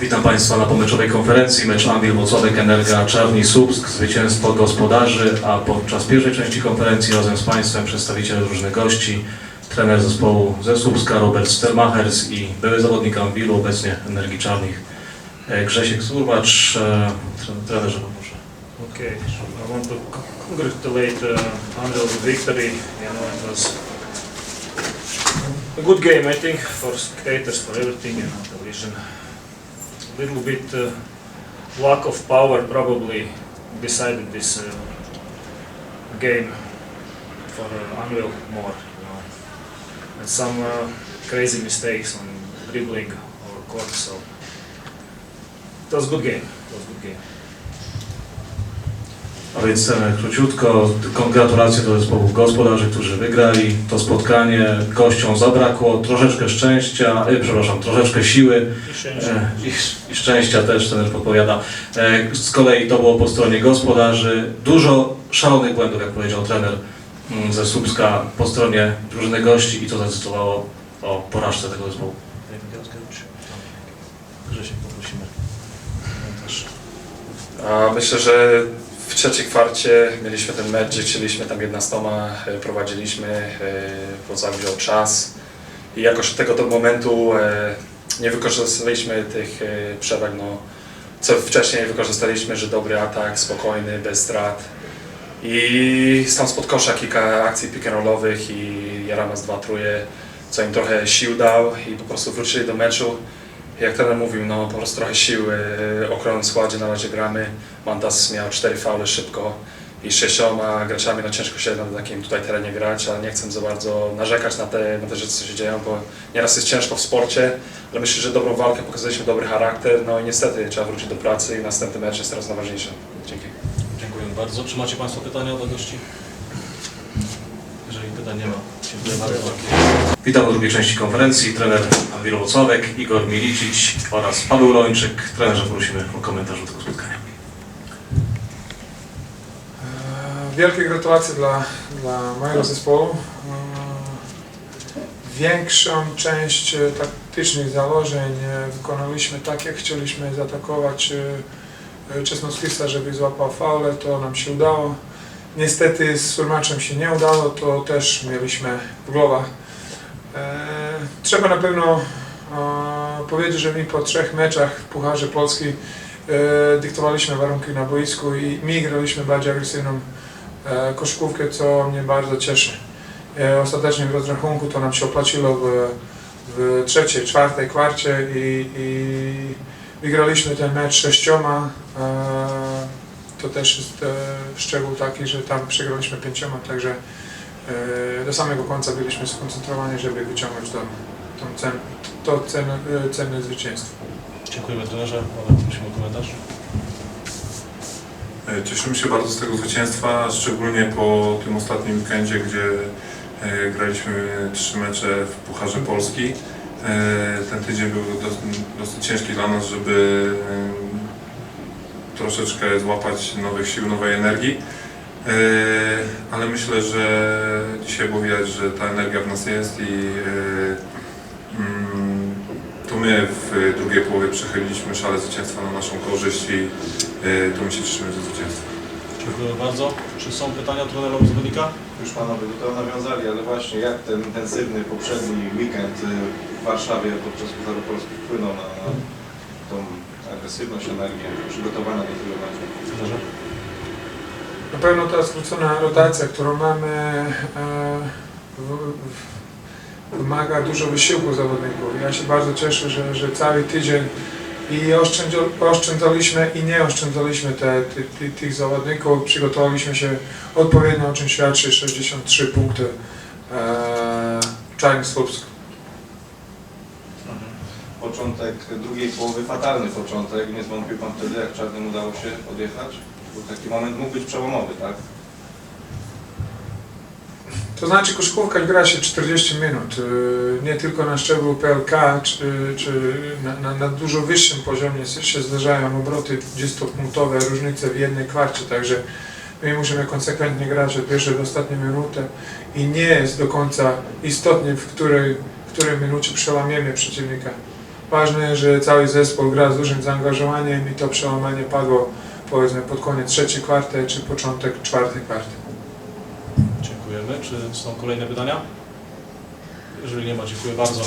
Witam Państwa na pomeczowej konferencji. Mecz Anwil Włocławek Energia Czarni Słupsk, zwycięstwo gospodarzy, a podczas pierwszej części konferencji razem z Państwem przedstawiciele różnych gości, trener zespołu ze Słupska Robert Stelmachers i były zawodnik Anwilu, obecnie Energii Czarnych e, Grzesiek Surwacz. E, tre- Trenerze, proszę. Okay, I want to congratulate uh, Andel with victory. You know, it was a good game, I think, for spectators, for everything, and on television. Little bit uh, lack of power probably decided this uh, game for Anvil more, you know, and some uh, crazy mistakes on dribbling or court. So it was good game. It was good game. A więc króciutko, gratulacje do zespołu gospodarzy, którzy wygrali to spotkanie. Gościom zabrakło troszeczkę szczęścia, e, przepraszam, troszeczkę siły. I szczęście. E, I, I szczęścia też trener podpowiada. E, Z kolei to było po stronie gospodarzy. Dużo szalonych błędów, jak powiedział trener mm, ze Słupska, po stronie drużyny gości i to zadecydowało o porażce tego zespołu. Grzesiek, poprosimy. Myślę, że w trzeciej kwarcie mieliśmy ten mecz, gdzie chcieliśmy tam 11, e, prowadziliśmy, e, Wrocław wziął czas i jakoś od tego do momentu e, nie wykorzystaliśmy tych e, przewag, no, co wcześniej wykorzystaliśmy, że dobry atak, spokojny, bez strat i stąd spod kosza kilka akcji pick and rollowych i Jaramas dwa truje, co im trochę sił dał i po prostu wrócili do meczu. Jak trener mówił, no po prostu trochę sił, e, okrągłym składzie na razie gramy. Mantas miał cztery faule szybko i sześcioma graczami, no ciężko się na takim tutaj terenie grać, ale nie chcę za bardzo narzekać na te, na te rzeczy, co się dzieją, bo nieraz jest ciężko w sporcie, ale myślę, że dobrą walkę pokazaliśmy, dobry charakter, no i niestety trzeba wrócić do pracy i następny mecz jest teraz najważniejszy. Dzięki. Dziękuję bardzo. Czy macie Państwo pytania do gości? Jeżeli pytań nie ma, dziękuję bardzo. Witam w drugiej części konferencji. Trener Włocławek, Igor Milicic oraz Paweł Lończyk. Trenerze, prosimy o komentarz do tego spotkania. E, Wielkie gratulacje dla, dla mojego zespołu. E, Większą część taktycznych założeń wykonaliśmy tak, jak chcieliśmy zaatakować e, Czesnoskisa, żeby złapał faulę, to nam się udało. Niestety z Surmaczem się nie udało, to też mieliśmy w głowach. E, Trzeba na pewno e, powiedzieć, że my po trzech meczach w Pucharze Polski e, dyktowaliśmy warunki na boisku i my graliśmy bardziej agresywną koszykówkę, co mnie bardzo cieszy. Ostatecznie w rozrachunku to nam się opłaciło w, w trzeciej, czwartej kwarcie i, i wygraliśmy ten mecz sześcioma. To też jest e, szczegół taki, że tam przegraliśmy pięcioma, także e, do samego końca byliśmy skoncentrowani, żeby wyciągnąć tą, tą cen, to cenne, e, cenne zwycięstwo. Dziękujemy trenerze. Paweł, prosimy o komentarz. Cieszymy się bardzo z tego zwycięstwa, szczególnie po tym ostatnim weekendzie, gdzie graliśmy trzy mecze w Pucharze Polski. Ten tydzień był dos- dosyć ciężki dla nas, żeby troszeczkę złapać nowych sił, nowej energii. E, Ale myślę, że dzisiaj było widać, że ta energia w nas jest i e, mm, to my w drugiej połowie przechyliliśmy szale zwycięstwa na naszą korzyść i e, to my się cieszymy ze zwycięstwa. Dziękuję bardzo. Czy są pytania trenerom zawodnika? Już panowie do tego nawiązali, ale właśnie jak ten intensywny poprzedni weekend w Warszawie podczas Pucharu Polski wpłynął na, na tą agresywność, energię, przygotowania do tego? Trenerze? Na pewno ta skrócona rotacja, którą mamy, e, wymaga dużo wysiłku zawodników. Ja się bardzo cieszę, że, że cały tydzień i oszczędzaliśmy i nie oszczędzaliśmy te, ty, ty, tych zawodników. Przygotowaliśmy się odpowiednio, o czym świadczy 63 punkty e, Czarny Słupsk. Początek drugiej połowy, fatalny początek, nie zwątpił pan wtedy, jak Czarnym udało się odjechać? Bo taki moment mógł być przełomowy, tak? To znaczy koszykówka gra się 40 minut, y, nie tylko na szczeblu PLK, czy, czy na, na, na dużo wyższym poziomie się zdarzają obroty 20-punktowe, różnice w jednej kwarcie, także my musimy konsekwentnie grać od pierwszej do ostatniej minuty i nie jest do końca istotnie, w której, w której minucie przełamiemy przeciwnika. Ważne, że cały zespół gra z dużym zaangażowaniem i to przełamanie padło powiedzmy pod koniec trzeciej kwarty czy początek czwartej kwarty. Dziękujemy. Czy są kolejne pytania? Jeżeli nie ma, dziękuję bardzo.